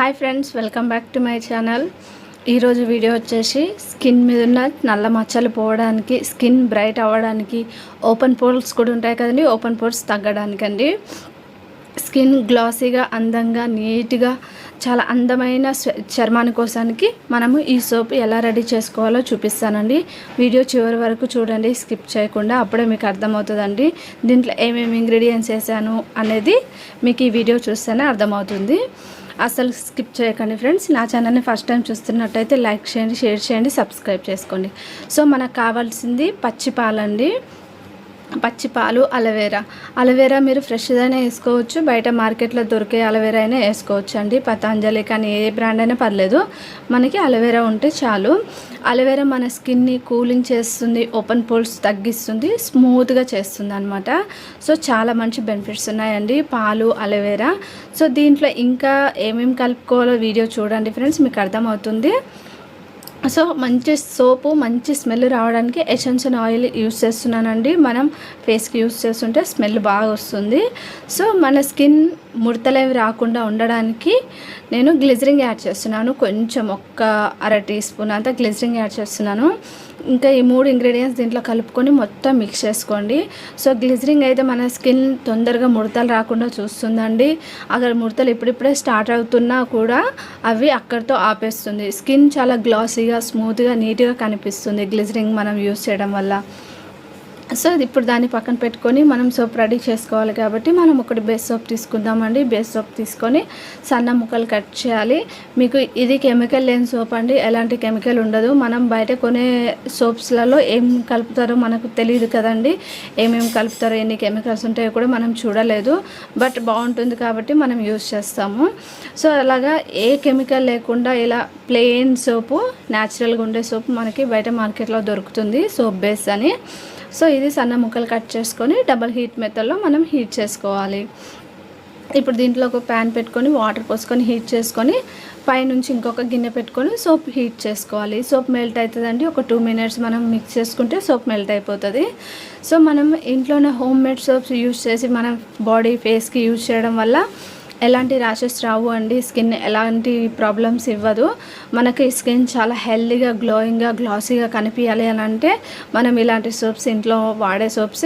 Hi friends welcome back to my channel. ఈరోజు video వచ్చేసి skin మీద ఉన్న నల్ల మచ్చలు పోవడానికి స్కిన్ బ్రైట్ అవ్వడానికి ఓపెన్ పోర్స్ కూడా ఉంటాయి కదండి ఓపెన్ పోర్స్ తగ్గడానికి అండి స్కిన్ గ్లాసీగా అందంగా నీట్గా చాలా అందమైన చర్మాని కోసానికి మనము ఈ సోప్ ఎలా రెడీ చేసుకోవాలో చూపిస్తానండి. వీడియో చివరి వరకు చూడండి స్కిప్ చేయకుండా అప్పుడే మీకు అర్థమవుతుందండి. దీంట్లో ఏమేమి ఇంగ్రీడియంట్స్ వేసాను అనేది మీకు ఈ వీడియో చూస్తేనే అర్థమవుతుంది. అసలు స్కిప్ చేయకండి ఫ్రెండ్స్. నా ఛానల్ని ఫస్ట్ టైం చూస్తున్నట్టయితే లైక్ చేయండి షేర్ చేయండి సబ్స్క్రైబ్ చేసుకోండి. సో మనకు కావాల్సింది పచ్చి పాలండి పచ్చి పాలు అలవేరా. అలవేరా మీరు ఫ్రెష్దైనా వేసుకోవచ్చు. బయట మార్కెట్లో దొరికే అలవేరా అయినా వేసుకోవచ్చు అండి పతాంజలి కానీ ఏ బ్రాండ్ అయినా పర్లేదు. మనకి అలవేరా ఉంటే చాలు. అలవేరా మన స్కిన్ని కూలింగ్ చేస్తుంది ఓపెన్ పోల్స్ తగ్గిస్తుంది స్మూత్గా చేస్తుంది అనమాట సో చాలా మంచి బెనిఫిట్స్ ఉన్నాయండి పాలు అలవేరా. సో దీంట్లో ఇంకా ఏమేమి కలుపుకోవాలో వీడియో చూడండి ఫ్రెండ్స్ మీకు అర్థమవుతుంది. సో మంచి సోపు మంచి స్మెల్ రావడానికి ఎసెన్షియల్ ఆయిల్ యూస్ చేస్తున్నానండి. మనం ఫేస్కి యూస్ చేస్తుంటే స్మెల్ బాగా వస్తుంది. సో మన స్కిన్ ముడతలేవి రాకుండా ఉండడానికి నేను గ్లిజరింగ్ యాడ్ చేస్తున్నాను. కొంచెం ఒక్క అర టీ స్పూన్ అంతా గ్లిజరింగ్ యాడ్ చేస్తున్నాను. ఇంకా ఈ మూడు ఇంగ్రీడియంట్స్ దీంట్లో కలుపుకొని మొత్తం మిక్స్ చేసుకోండి. సో గ్లిజరింగ్ అయితే మన స్కిన్ తొందరగా ముడతలు రాకుండా చూస్తుందండి. అక్కడ ముడతలు ఇప్పుడిప్పుడే స్టార్ట్ అవుతున్నా కూడా అవి అక్కడితో ఆపేస్తుంది. స్కిన్ చాలా గ్లాసీగా స్మూత్గా నీట్గా కనిపిస్తుంది గ్లిజరింగ్ మనం యూస్ చేయడం వల్ల. సో ఇది ఇప్పుడు దాన్ని పక్కన పెట్టుకొని మనం సోప్ రెడీ చేసుకోవాలి కాబట్టి మనం ఒకటి బేస్ సోప్ తీసుకుందామండి. బేస్ సోప్ తీసుకొని సన్న ముక్కలు కట్ చేయాలి. మీకు ఇది కెమికల్ లేని సోప్ అండి. ఎలాంటి కెమికల్ ఉండదు. మనం బయట కొనే సోప్స్లలో ఏం కలుపుతారో మనకు తెలియదు కదండి. ఏమేమి కలుపుతారో ఎన్ని కెమికల్స్ ఉంటాయో కూడా మనం చూడలేదు. బట్ బాగుంటుంది కాబట్టి మనం యూజ్ చేస్తాము. సో అలాగా ఏ కెమికల్ లేకుండా ఇలా ప్లెయిన్ సోపు న్యాచురల్గా ఉండే సోప్ మనకి బయట మార్కెట్లో దొరుకుతుంది సోప్ బేస్ అని. సో ఇది సన్న ముక్కలు కట్ చేసుకొని డబల్ హీట్ మెథడ్లో మనం హీట్ చేసుకోవాలి. ఇప్పుడు దీంట్లో ఒక ప్యాన్ పెట్టుకొని వాటర్ పోసుకొని హీట్ చేసుకొని పైనుంచి ఇంకొక గిన్నె పెట్టుకొని సోప్ హీట్ చేసుకోవాలి. సోప్ మెల్ట్ అవుతుందండి. ఒక టూ మినిట్స్ మనం మిక్స్ చేసుకుంటే సోప్ మెల్ట్ అయిపోతుంది. సో మనం ఇంట్లోనే హోమ్ మేడ్ సోప్స్ యూస్ చేసి మనం బాడీ ఫేస్కి యూజ్ చేయడం వల్ల ఎలాంటి ర్యాషెస్ రావు అండి. స్కిన్ ఎలాంటి ప్రాబ్లమ్స్ ఇవ్వదు. మనకి స్కిన్ చాలా హెల్దీగా గ్లోయింగ్గా గ్లాసీగా కనిపించాలి అని అంటే మనం ఇలాంటి సోప్స్ ఇంట్లో వాడే సోప్స్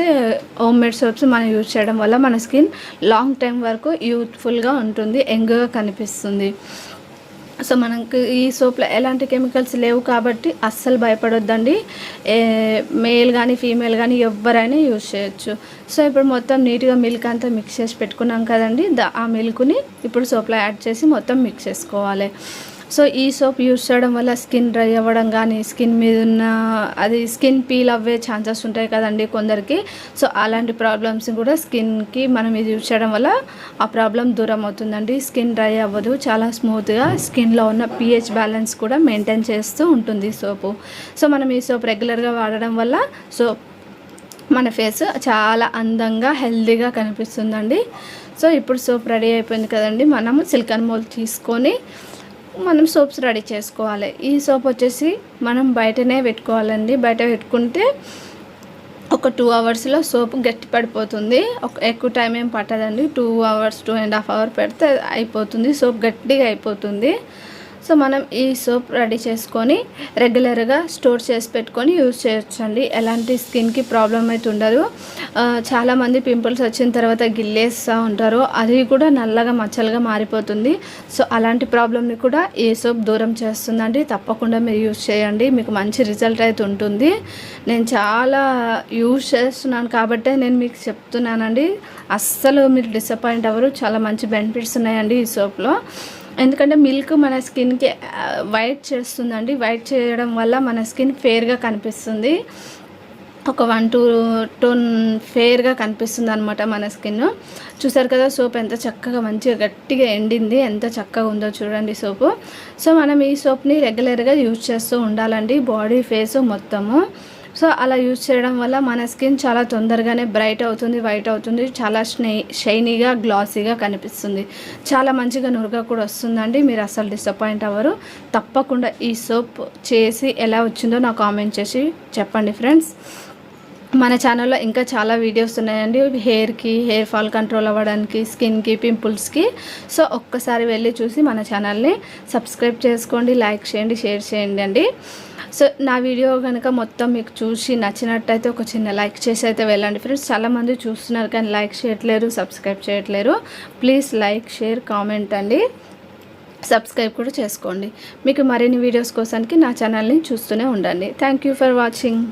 హోమ్ మేడ్ సోప్స్ మనం యూజ్ చేయడం వల్ల మన స్కిన్ లాంగ్ టైం వరకు యూత్ఫుల్గా ఉంటుంది యంగ్గా కనిపిస్తుంది. సో మనకు ఈ సోప్లో ఎలాంటి కెమికల్స్ లేవు కాబట్టి అస్సలు భయపడొద్దండి. మేల్ కానీ ఫీమేల్ కానీ ఎవరైనా యూజ్ చేయొచ్చు. సో ఇప్పుడు మొత్తం నీట్గా మిల్క్ అంతా మిక్స్ చేసి పెట్టుకున్నాం కదండి. ఆ మిల్క్ని ఇప్పుడు సోప్లో యాడ్ చేసి మొత్తం మిక్స్ చేసుకోవాలి. సో ఈ సోప్ యూజ్ చేయడం వల్ల స్కిన్ డ్రై అవ్వడం కానీ స్కిన్ మీద ఉన్న అది స్కిన్ పీల్ అవ్వే ఛాన్సెస్ ఉంటాయి కదండి కొందరికి. సో అలాంటి ప్రాబ్లమ్స్ కూడా స్కిన్కి మనం ఇది యూజ్ చేయడం వల్ల ఆ ప్రాబ్లం దూరం అవుతుందండి. స్కిన్ డ్రై అవ్వదు చాలా స్మూత్గా స్కిన్లో ఉన్న పిహెచ్ బ్యాలెన్స్ కూడా మెయింటైన్ చేస్తూ ఉంటుంది సోపు. సో మనం ఈ సోప్ రెగ్యులర్గా వాడడం వల్ల సో మన ఫేస్ చాలా అందంగా హెల్దీగా కనిపిస్తుందండి. సో ఇప్పుడు సోప్ రెడీ అయిపోయింది కదండి మనము సిలికాన్ మోల్ తీసుకొని మనం సోప్స్ రెడీ చేసుకోవాలి. ఈ సోప్ వచ్చేసి మనం బయటనే పెట్టుకోవాలండి. బయట పెట్టుకుంటే ఒక టూ అవర్స్లో సోప్ గట్టి పడిపోతుంది. ఒక ఎక్కువ టైం ఏం పట్టదండి. Two hours two and half hour పెడితే అయిపోతుంది. సోప్ గట్టిగా అయిపోతుంది. సో మనం ఈ సోప్ రెడీ చేసుకొని రెగ్యులర్గా స్టోర్ చేసి పెట్టుకొని యూజ్ చేయొచ్చండి. ఎలాంటి స్కిన్కి ప్రాబ్లం అయితే ఉండదు. చాలామంది పింపుల్స్ వచ్చిన తర్వాత గిల్లేస్తూ ఉంటారు. అది కూడా నల్లగా మచ్చలుగా మారిపోతుంది. సో అలాంటి ప్రాబ్లమ్ని కూడా ఈ సోప్ దూరం చేస్తుందండి. తప్పకుండా మీరు యూజ్ చేయండి. మీకు మంచి రిజల్ట్ అయితే ఉంటుంది. నేను చాలా యూజ్ చేస్తున్నాను కాబట్టే నేను మీకు చెప్తున్నానండి. అస్సలు మీరు డిసప్పాయింట్ అవ్వరు. చాలా మంచి బెనిఫిట్స్ ఉన్నాయండి ఈ సోప్లో. ఎందుకంటే మిల్క్ మన స్కిన్కి వైట్ చేస్తుందండి. వైట్ చేయడం వల్ల మన స్కిన్ ఫేర్గా కనిపిస్తుంది. ఒక వన్ టూ టోన్ ఫేర్గా కనిపిస్తుంది అనమాట మన స్కిన్. చూసారు కదా సోప్ ఎంత చక్కగా మంచిగా గట్టిగా ఎండింది. ఎంత చక్కగా ఉందో చూడండి సోపు. సో మనం ఈ సోప్ని రెగ్యులర్గా యూజ్ చేస్తూ ఉండాలండి. బాడీ ఫేస్ మొత్తము. సో అలా యూజ్ చేయడం వల్ల మన స్కిన్ చాలా తొందరగానే బ్రైట్ అవుతుంది వైట్ అవుతుంది చాలా స్నే షైనీగా గ్లాసీగా కనిపిస్తుంది. చాలా మంచిగా నురుగా కూడా వస్తుందండి. మీరు అసలు డిసప్పాయింట్ అవ్వరు. తప్పకుండా ఈ సోప్ చేసి ఎలా వచ్చిందో నాకు కామెంట్ చేసి చెప్పండి ఫ్రెండ్స్. మన ఛానల్లో ఇంకా చాలా వీడియోస్ ఉన్నాయండి. హెయిర్కి హెయిర్ ఫాల్ కంట్రోల్ అవ్వడానికి స్కిన్కి పింపుల్స్కి సో ఒక్కసారి వెళ్ళి చూసి మన ఛానల్ని సబ్స్క్రైబ్ చేసుకోండి లైక్ చేయండి షేర్ చేయండి అండి. సో నా వీడియో కనుక మొత్తం మీకు చూసి నచ్చినట్టయితే ఒక చిన్న లైక్ చేసి అయితే వెళ్ళండి. ఫ్రెండ్స్ చాలామంది చూస్తున్నారు కానీ లైక్ చేయట్లేరు సబ్స్క్రైబ్ చేయట్లేరు. ప్లీజ్ లైక్ షేర్ కామెంట్ అండి. సబ్స్క్రైబ్ కూడా చేసుకోండి. మీకు మరిన్ని వీడియోస్ కోసానికి నా ఛానల్ని చూస్తూనే ఉండండి. Thank you for watching